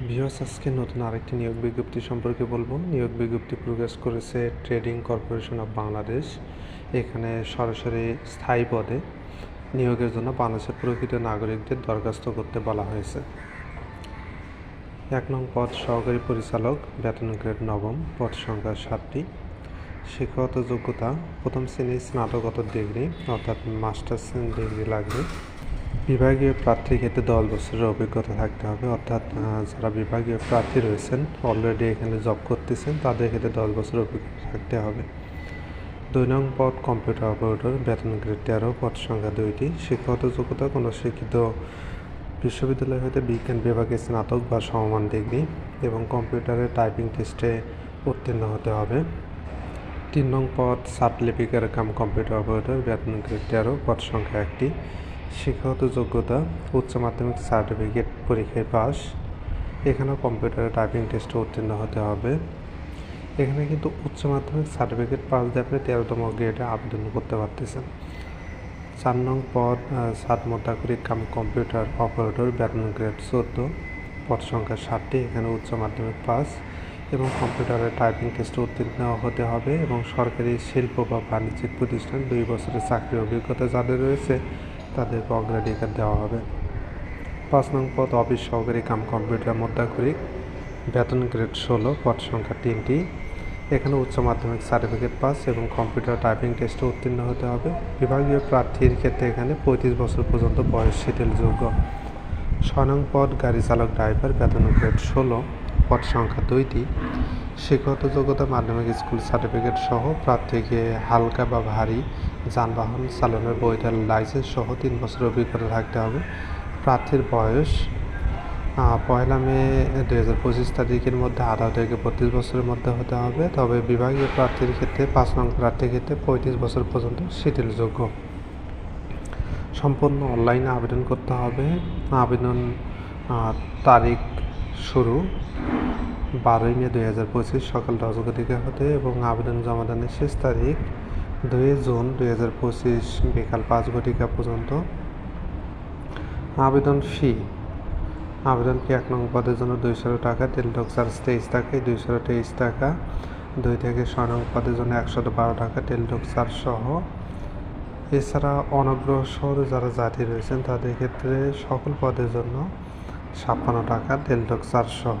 Viewers, আজকে নতুন আরেকটি নিয়োগ বিজ্ঞপ্তি সম্পর্কে বলব। নিয়োগ বিজ্ঞপ্তি প্রকাশ করেছে ট্রেডিং কর্পোরেশন অফ বাংলাদেশ। এখানে সরাসরি স্থায়ী পদে নিয়োগের জন্য বাংলাদেশের প্রকৃত নাগরিকদের দরখাস্ত করতে বলা হয়েছে। এক নং পদ সহকারী পরিচালক, বেতন গ্রেড নবম, পদ সংখ্যা সাতটি। শিক্ষাগত যোগ্যতা, প্রথম শ্রেণির স্নাতকোত্তর ডিগ্রি, অর্থাৎ মাস্টার্স ডিগ্রি লাগবে। বিভাগীয় প্রার্থীর ক্ষেত্রে দশ বছরের অভিজ্ঞতা থাকতে হবে। অর্থাৎ যারা বিভাগীয় প্রার্থী রয়েছেন অলরেডি এখানে জব করতেছেন, তাদের ক্ষেত্রে দশ বছরের অভিজ্ঞতা থাকতে হবে। দুই নং পদ কম্পিউটার অপারেটর বেতন গ্রেড তেরো, পদ সংখ্যা দুইটি। শিক্ষাগত যোগ্যতা, কোনো শিক্ষিত বিশ্ববিদ্যালয় হতে বিজ্ঞান বিভাগে স্নাতক বা সমমান ডিগ্রি এবং কম্পিউটারে টাইপিং টেস্টে উত্তীর্ণ হতে হবে। তিন নং পদ সাব লিপিকার কাম কম্পিউটার অপারেটর বেতন গ্রেড তেরো, পদ সংখ্যা একটি। শিক্ষাগত যোগ্যতা, উচ্চ মাধ্যমিক সার্টিফিকেট পরীক্ষায় পাস। এখানেও কম্পিউটারে টাইপিং টেস্টে উত্তীর্ণ হতে হবে। এখানে কিন্তু উচ্চ মাধ্যমিক সার্টিফিকেট পাস দিয়ে আপনি তেরোতম গ্রেডে আবেদন করতে পারতেছেন। চার নং পদ সাত মোদ্দাকুরি কাম কম্পিউটার অপারেটর বেতন গ্রেড চোদ্দ। পদ সংখ্যা ষাটটি, এখানে উচ্চ মাধ্যমিক পাস এবং কম্পিউটারে টাইপিং টেস্টে উত্তীর্ণ হতে হবে এবং সরকারি শিল্প বা বাণিজ্যিক প্রতিষ্ঠান দুই বছরের চাকরির অভিজ্ঞতা যাদের রয়েছে তাদেরকে অগ্রাধিকার দেওয়া হবে। পাঁচ নং পদ, অফিস সহকারী কাম কম্পিউটার মোদ্দাকুরি বেতন গ্রেড ষোলো, পদ সংখ্যা তিনটি। এখানে উচ্চ মাধ্যমিক সার্টিফিকেট পাস এবং কম্পিউটার টাইপিং টেস্টে উত্তীর্ণ হতে হবে। বিভাগীয় প্রার্থীর ক্ষেত্রে এখানে পঁয়ত্রিশ বছর পর্যন্ত বয়স শিথিলযোগ্য ছয় নং পদ, গাড়ি চালক, ড্রাইভার, বেতন গ্রেড ষোলো, পদ সংখ্যা দুইটি। শিক্ষাগত যোগ্যতা, মাধ্যমিক স্কুল সার্টিফিকেট সহ প্রার্থীকে হালকা বা ভারী যানবাহন চালানোর বৈধ লাইসেন্স সহ তিন বছর অভিজ্ঞতা থাকতে হবে। প্রার্থীর বয়স পয়লা মে দুই হাজার পঁচিশ তারিখের মধ্যে আঠারো থেকে বত্রিশ বছরের মধ্যে হতে হবে। তবে বিভাগীয় প্রার্থীর ক্ষেত্রে পাঁচ নং প্রার্থীর ক্ষেত্রে পঁয়ত্রিশ বছর পর্যন্ত শিথিলযোগ্য। সম্পূর্ণ অনলাইনে আবেদন করতে হবে। আবেদন তারিখ শুরু বারোই মে দুই হাজার পঁচিশ সকাল দশ ঘটিকা হতে এবং আবেদন জমা দানের শেষ তারিখ দুই জুন দুই হাজার পঁচিশ বিকাল পাঁচ ঘটিকা পর্যন্ত। আবেদন ফি। আবেদন ফি এক নং পদের জন্য দুইশো টাকা টেলিটক চার্জ তেইশ টাকা, দুইশো তেইশ টাকা, দুই থেকে ছয় নং পদের জন্য একশো বারো টাকা টেলিটক চার্জ সহ। এছাড়া অনগ্রসর যারা জাতি রয়েছেন তাদের ক্ষেত্রে সকল পদের জন্য ছাপ্পান্ন টাকা টেলিটক চার্জ সহ।